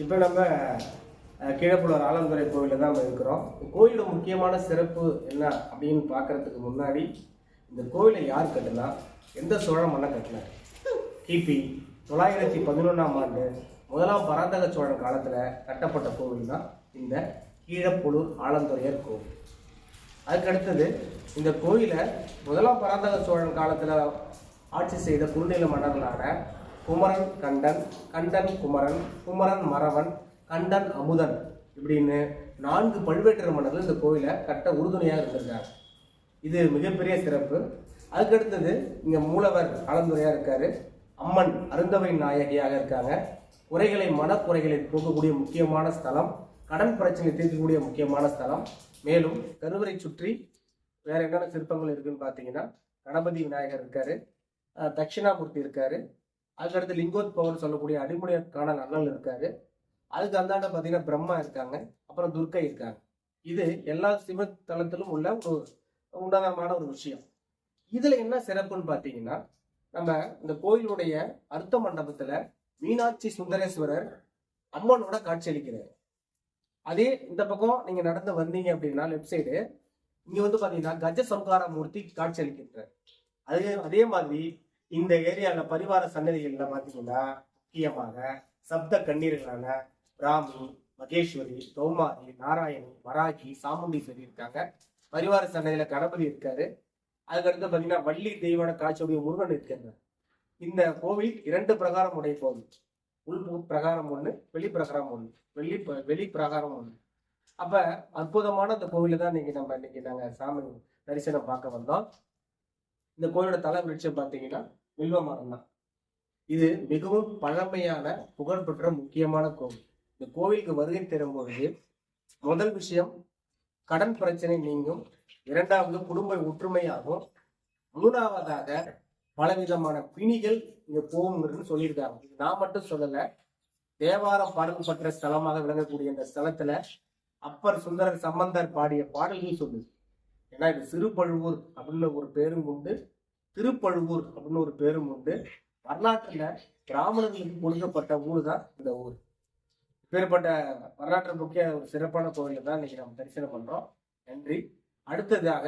இப்போ நம்ம அஹ், கீழப்புலூர் ஆலந்துறை கோவிலில் தான் நம்ம இருக்கிறோம். கோயிலோட முக்கியமான சிறப்பு என்ன அப்படின்னு பார்க்கறதுக்கு முன்னாடி இந்த கோவிலை யார் கட்டினா எந்த சோழ மன்னன் கட்டினார்? கிபி தொள்ளாயிரத்தி பதினொன்றாம் ஆண்டு முதலாம் பராந்தக சோழன் காலத்தில் கட்டப்பட்ட கோவில் தான் இந்த கீழப்புலூர் ஆலந்துறையர் கோவில். அதுக்கு அடுத்தது இந்த கோயிலை முதலாம் பராந்தக சோழன் காலத்தில் ஆட்சி செய்த குறுநில மன்னர்களான குமரன் கண்டன் கண்டன் குமரன் குமரன் மறவன் கண்டன் அமுதன் இப்படின்னு நான்கு பழுவேட்டர மன்னர்கள் இந்த கோயிலை கட்ட உறுதுணையாக இருந்திருக்காங்க. இது மிகப்பெரிய சிறப்பு. அதுக்கு அடுத்தது மூலவர் கலந்துரையாக இருக்காரு. அம்மன் அருந்தவை நாயகியாக இருக்காங்க. குறைகளை மனக்குறைகளை போக்கக்கூடிய முக்கியமான ஸ்தலம். கடன் பிரச்சனை தீர்க்கக்கூடிய முக்கியமான ஸ்தலம். மேலும் கருவறை சுற்றி வேற என்னென்ன சிற்பங்கள் இருக்குன்னு பார்த்தீங்கன்னா கணபதி விநாயகர் இருக்காரு. தட்சிணாமூர்த்தி இருக்காரு. அதுக்கடுத்து லிங்கோத்பவன் சொல்லக்கூடிய அடிமுடியான அண்ணன் இருக்காரு. அதுக்கு அந்தாண்ட பார்த்தீங்கன்னா பிரம்மா இருக்காங்க. அப்புறம் துர்க்கை இருக்காங்க. இது எல்லா சிவத்தலத்திலும் உள்ள ஒரு உன்னதமான ஒரு விஷயம். இதுல என்ன சிறப்புன்னு பார்த்தீங்கன்னா நம்ம இந்த கோயிலுடைய அர்த்த மண்டபத்துல மீனாட்சி சுந்தரேஸ்வரர் அம்மனோட காட்சியளிக்கிறார் அதே இந்த பக்கம் நீங்க நடந்து வந்தீங்க அப்படின்னா லெஃப்ட் சைடு இங்க வந்து பாத்தீங்கன்னா கஜ சம்கார மூர்த்தி காட்சியளிக்கின்றார் அதே அதே மாதிரி இந்த ஏரியால பரிவார சன்னதிகள்ல பாத்தீங்கன்னா முக்கியமாக சப்த கண்ணீர்களான ராமி மகேஸ்வரி கௌமாரி நாராயணி வராகி சாமுண்டீஸ்வரி இருக்காங்க. பரிவார சன்னதியில கணபதி இருக்காரு. அதுக்கடுத்து பாத்தீங்கன்னா வள்ளி தெய்வான காட்சியுடைய முருகன் இருக்காங்க இந்த கோவில் இரண்டு பிரகாரம் உடைய கோவில். உள் பிரகாரம் ஒண்ணு வெளி பிரகாரம் ஒண்ணு வெளி ப- வெளி பிரகாரம் ஒண்ணு. அப்ப அற்புதமான அந்த கோவில தான் இன்னைக்கு நம்ம இன்னைக்கு நாங்க சாமி தரிசனம் பார்க்க வந்தோம். இந்த கோயிலோட தலை விருட்சம் பார்த்தீங்கன்னா வில்வ மரம் தான். இது மிகவும் பழமையான புகழ்பெற்ற முக்கியமான கோவில். இந்த கோவிலுக்கு வருகை தரும் பொழுது முதல் விஷயம் கடன் பிரச்சனை நீங்கும். இரண்டாவது குடும்ப ஒற்றுமையாகும். மூணாவதாக பலவிதமான பிணிகள் இங்க போகுங்கிறது சொல்லியிருக்காங்க. நான் மட்டும் சொல்லல. தேவாரம் பாடல் பற்ற ஸ்தலமாக விளங்கக்கூடிய இந்த ஸ்தலத்துல அப்பர் சுந்தரர் சம்பந்தர் பாடிய பாடல்கள் சொல்லுது. ஏன்னா இது சிறுபழுவூர் அப்படின்னு ஒரு பேரும் உண்டு. திருப்பழுவூர் அப்படின்னு ஒரு பேரும் உண்டு. வரலாற்றுல பிராமணர்களுக்கு கொடுக்கப்பட்ட ஊர் தான் இந்த ஊர். இப்பேற்பட்ட வரலாற்று முக்கிய ஒரு சிறப்பான கோவில தான் இன்னைக்கு நம்ம தரிசனம் பண்றோம். நன்றி. அடுத்ததாக